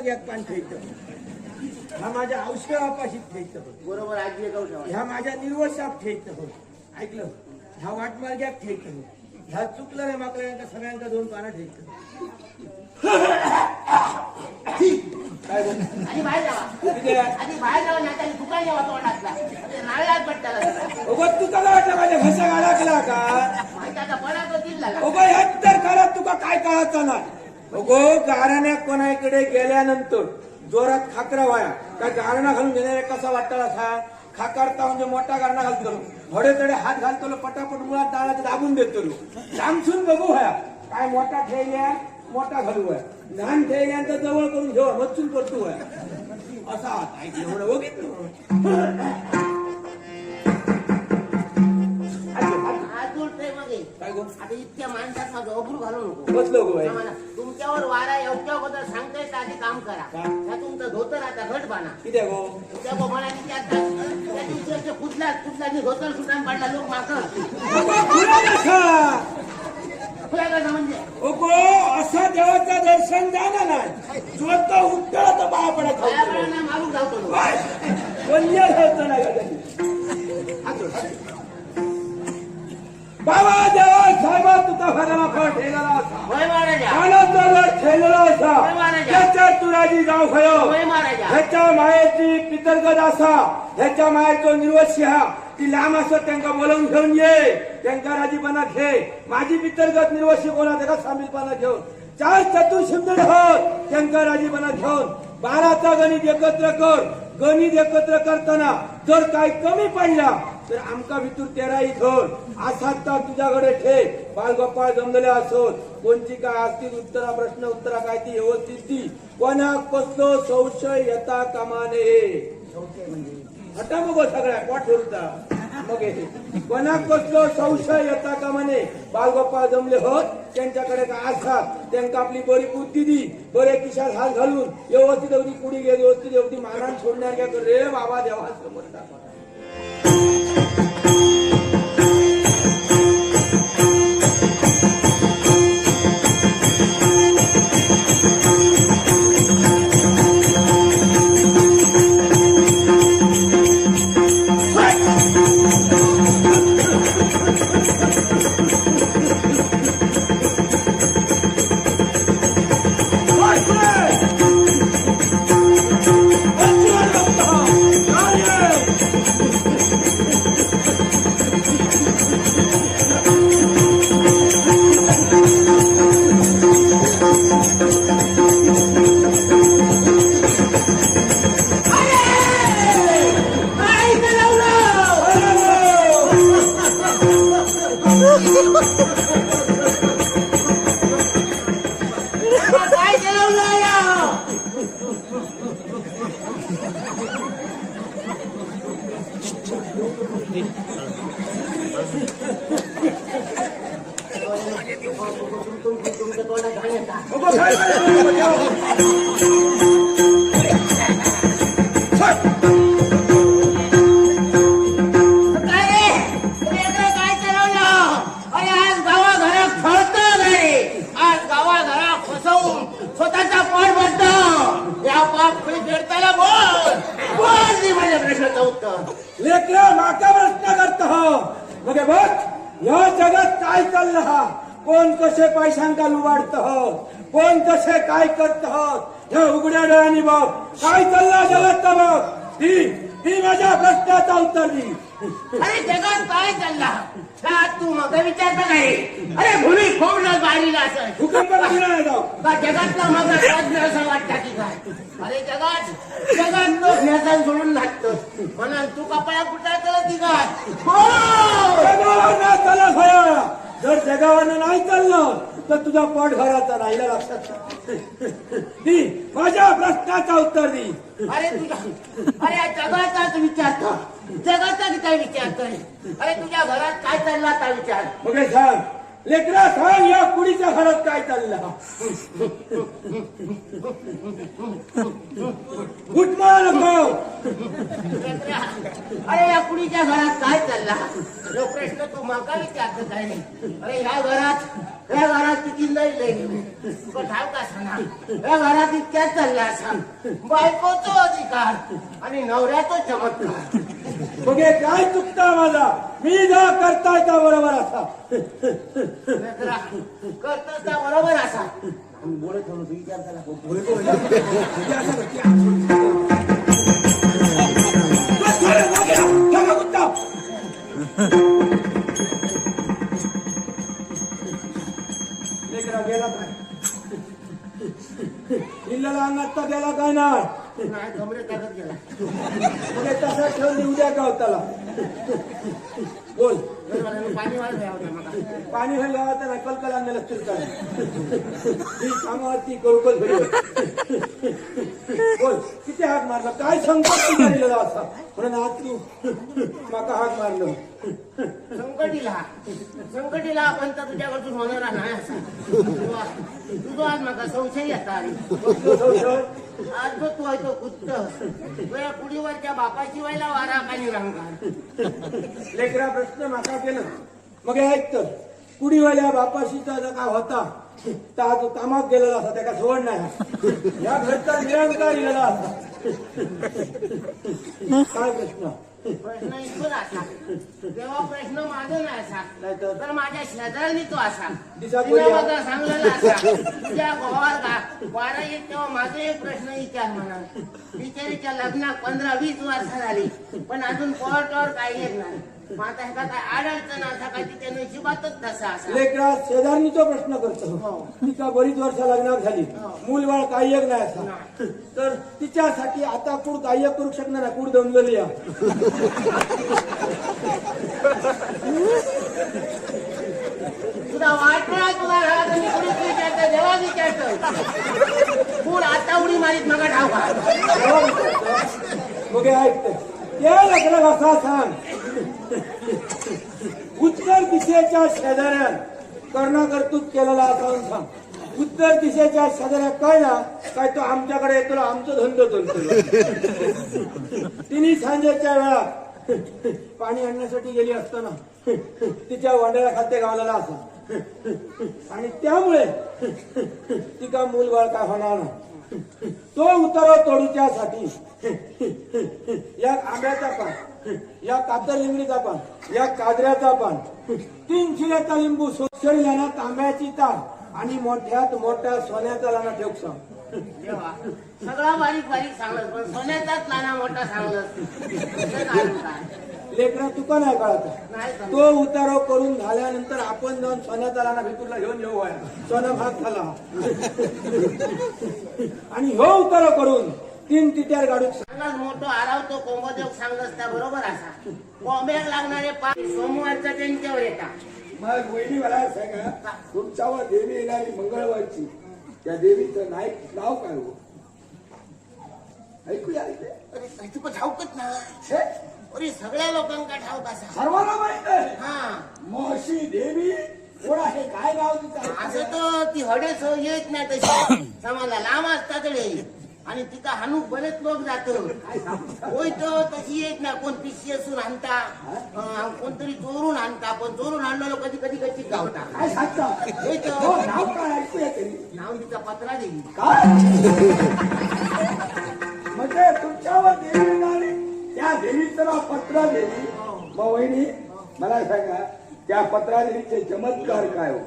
जाग्याक पान ठेवतो ह्या माझ्या औषध वापाशीत ठेवतो बरोबर आजी एक ह्या माझ्या निर्वशाप ठेवतो ऐकलं? ह्या वाटमार्ग्यात ठेवतो ह्या चुकलं नाही माकड्यांका सगळ्यांका दोन पानं ठेवतो काय बोल आणि बाहेर जावा? आणि बाहेर जावा नाही तर दुकान जावा तोंडातला नारळात पडताला अगो तू कला वाटलं माझ्या घसा अडकला का माहिती आता पडा तो दिल लागला. अगो तर काळात तुका काय कळायचं नाही अगो गाराण्या कोणाकडे गेल्यानंतर जोरात खाकरा व्हाया. काय गारणा घालून घेणारे कसा वाटला असा खाकारता म्हणजे मोठा गारणा घालतो. हडे तडे हात घालतो पटापट मुळात डाळाचं दाबून देतो. सामसून बघू व्हाया. काय मोठा ठेवल्या मोठा घालू व्हाया. लहान ठेवल्यानंतर जवळ करून घेऊ मच्छून करतो व्हाया. असा ऐकलं म्हणून बघितलं. काय गो? आता इतक्या माणसात माझं अब्रू घालू नको. बसलो गो तुमच्यावर वारा योग्य अगोदर सांगताय तर आधी काम करा? त्या तुमचं धोतर आता घट बाना किती गो? त्या बोमाला त्या त्या दिवशी असे कुठला कुठला धोतर सुटान पडला लोक मागं. कसा म्हणजे? असा देवाचं दर्शन झालं नाही. तर बाळा पडत पाया पडायला मारून होतं नाही साहेबा तुका फराला असा होय असा त्याच्या तुराजी जाऊ खयो ह्याच्या मायेची पितरगत असा ह्याच्या मायेचो निर्वशी हा ती लांब असत त्यांना बोलवून घेऊन ये त्यांका राजीपणा घे माझी पितरगत निर्वशी कोणा त्याला सामीलपणा घेऊन चार चतुर्शिंद शिंदे होत राजीपणा घेऊन बाराचा गणित एकत्र कर गणित एकत्र करताना जर काय कमी पडला तर आमका भितूर तेरा धर असा तर तुझ्याकडे ठे बालगोपाळ जमलेले असोत कोणची काय असतील उत्तरा प्रश्न उत्तरा काय ती व्यवस्थित ती. कोणाक कसलो संशय येता कामा नये. हटा मग सगळ्या पोट ठेवता. मग कोणाक कसलो संशय येता कामाने नये. बालगोपाळ जमले होत त्यांच्याकडे काय असतात त्यांना आपली बरी बुद्धी दी. बरे किशात हात घालून व्यवस्थित एवढी कुडी घे व्यवस्थित एवढी मारण सोडणार घ्या रे बाबा देवा समोर टाका. you. या जगात काय चाललं हा? कोण कसे पैशांका लुबाडत हो? कोण कसे काय करत हो ह्या उघड्या डोळ्यांनी बघ. काय चाललं जगात बघ. ती ती माझ्या प्रश्नाचा उत्तर दी. अरे जगात काय चालला? का तू मग विचारता काय अरे भूमी फोडलं बारीला असं. भूकंप नाही जाऊ. का जगातला मग तज्ञ असं वाटतं की काय? अरे जगात जगात तो व्यसन सोडून लागतो. म्हणून तू कपाळा कुठं करत ती काय! जगावर जर जगावर नाही चाललं तर तुझा पोट घराचा राहिला लक्षात? दी माझ्या प्रश्नाचा उत्तर दी. अरे तुझ्या अरे जगाचाच विचार कर. जगाचा काय विचार कर? अरे तुझ्या घरात काय चालला आता विचार? मग सांग लेकरा सांग या कुडीच्या घरात काय चाललं? उठमा नको अरे या कुडीच्या घरात काय चालला? जो प्रश्न तू माका विचारत काय नाही अरे या घरात या घरात किती लई लई तुका ठाव का सांगा या घरात इतक्या चालल्या सांग बायकोचो अधिकार आणि नवऱ्याचो चमत्कार. मग हे काय चुकता माझा मी जा करताय का बरोबर असा? करतोस का बरोबर असा? बोलत विचार करा गेला काय इल्ल्याला अंगात गेला काय नाही. नाही कमरे टाकत गेला म्हणजे तसा ठेवून उद्या गावताला बोल. पाणी वाढ होत्या मग पाणी हे गावात ना कलकल आणलेलं चिरकाळ ही कामावरती घरी बोल किती हाक मारला? काय संकट तुझ्या असा? म्हणून आज तू माका हाक मारलं. संकटीला. संकटीला आपण तर तुझ्याकडून होणारा नाही असा. तुझा तुझा आज माका संशय येता संशय. आज जो तू आहे तो कुत्त तुझ्या कुडीवरच्या बापाची व्हायला वारा खाली रंगा लेकरा प्रश्न माका केलं. मग हे ऐक तर कुडीवाल्या बापाशीचा जर काय होता? तर आज कामात गेलेला असा त्याका सोड नाही. या घरचा निरंकार गेलेला असा काय प्रश्न? प्रश्न इथून असा तेव्हा प्रश्न माझा नाही असा? तर माझ्या शेजारी तो असा. मला सांगलेला असा. तुझ्या का? वारा येत तेव्हा माझे एक प्रश्न विचार म्हणा. बिचारीच्या लग्नात पंधरा वीस वर्ष झाली पण अजून कोर्टावर काही येत नाही. मग आता ह्याचा काय अडचण असा काय तिच्या नशिबातच तसा असा लेकरा शेजारणीचा प्रश्न करतो हो. तिका बरीच वर्ष लग्नात झाली हो. मूल बाळ काही एक नाही असा नाही. तर तिच्यासाठी आता कुड काही एक करू शकणार नाही कुड दमलेली या तुला वाटणार तुला आणि कुणीच विचारतं आता उडी मारीत मग ठाव का मग हे ऐकतं त्या असा सांग उत्तर दिशेच्या शेजाऱ्या कर्णा कर्तृत्व केलेला असा सांग उत्तर दिशेच्या शेजाऱ्या काय ना काय तो आमच्याकडे येतो आमचं धंदो चालतो तिन्ही सांजेच्या वेळा पाणी आणण्यासाठी गेली असताना तिच्या वांड्याला खाते गावलेला असा. आणि त्यामुळे तिका मूल बाळ काय होणार नाही. तो उतारा तोडूच्यासाठी या आंब्याचा पान या कातर लिंगडीचा पान या काजऱ्याचा पान तीन शिऱ्याचा लिंबू सोक्षरी लाना तांब्याची तार आणि मोठ्यात मोठ्या सोन्याचा लाना ठेवू सांग. जेव्हा सगळा बारीक बारीक सांगलं पण सोन्याचाच नाना मोठा सांगलं त्याचं कारण काय लेकरा तुका नाही कळत. नाही समजत. तो उतारो करून झाल्यानंतर आपण जाऊन सोन्याचा लाना भितूरला घेऊन येऊ सोना भाग झाला. आणि हो उतारो करून तीन तिट्यार गाडून सांगाल मोठं आरावतो कोंबदेव सांगत त्या बरोबर असा? कोंबेक लागणारे पाच सोमवारचा त्यांच्यावर येतात. मग वहिनी मला सांगा तुमच्यावर देवी येणारी मंगळवारची त्या देवीचं नाईक नाव काय हो? ऐकूया. अरे तुका ठाऊकच ना. छे, अरे सगळ्या लोकांका ठाऊक असा. सर्वांना माहीत आहे. हा. महर्षी देवी कोण आहे काय नाव तिचं? असं तर ती हडेच येत नाही तशी. समाजा लांब असतात रे. आणि तिथं हानूक बरेच लोक जात. होय तर तशी येत नाही कोण पिशी असून आणता अं, कोणतरी चोरून आणता पण चोरून आणलेलो कधी कधी कधी गावता. काय सांगता? होय हो, तर नाव काय नाव तिचा पत्रा देवी काय म्हणजे तुमच्यावर देवी येणारी त्या देवीचं नाव पत्रा देवी मग वहिनी मला सांगा त्या पत्रा देवीचे चमत्कार काय हो?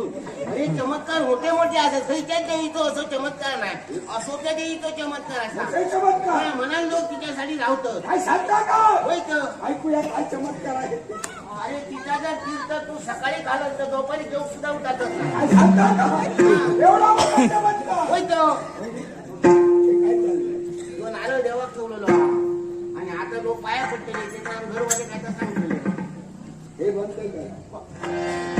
अरे चमत्कार मोठे मोठे असतात. खैच्या देवीचो असो चमत्कार नाही. असो त्या देवीचो चमत्कार असा. काय चमत्कार. म्हणाल लोक तिच्यासाठी राहतात काय सांगता का? होय तर. ऐकूया काय चमत्कार आहे ते. अरे तिचा जर तीर्थ तू सकाळी घालत तर दुपारी जेव सुद्धा उठातच नाही काय सांगता का? एवढा मोठा चमत्कार. होय तर. हे काय चाललंय? ठेवलेलो. आणि आता लोक पाया पडलेले त्याच्या घरवाले काय तर हे बंद करा.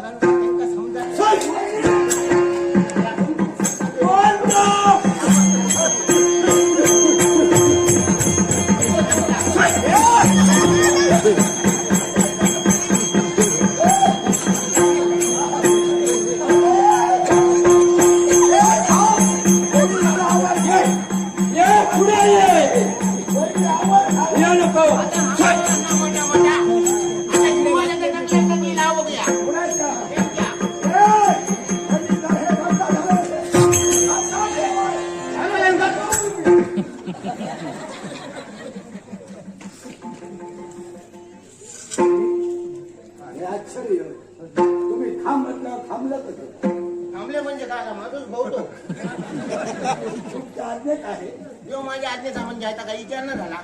करा हे बोला ना त्यांना समजा चल. आणि आश्चर्य. तुम्ही थांबत ना थांबलं कसं थांबले म्हणजे काय का माझंच भाऊ तो. तुमच्या आज्ञेत आहे. जो माझ्या आज्ञेचा म्हणजे आता काही विचार न झाला.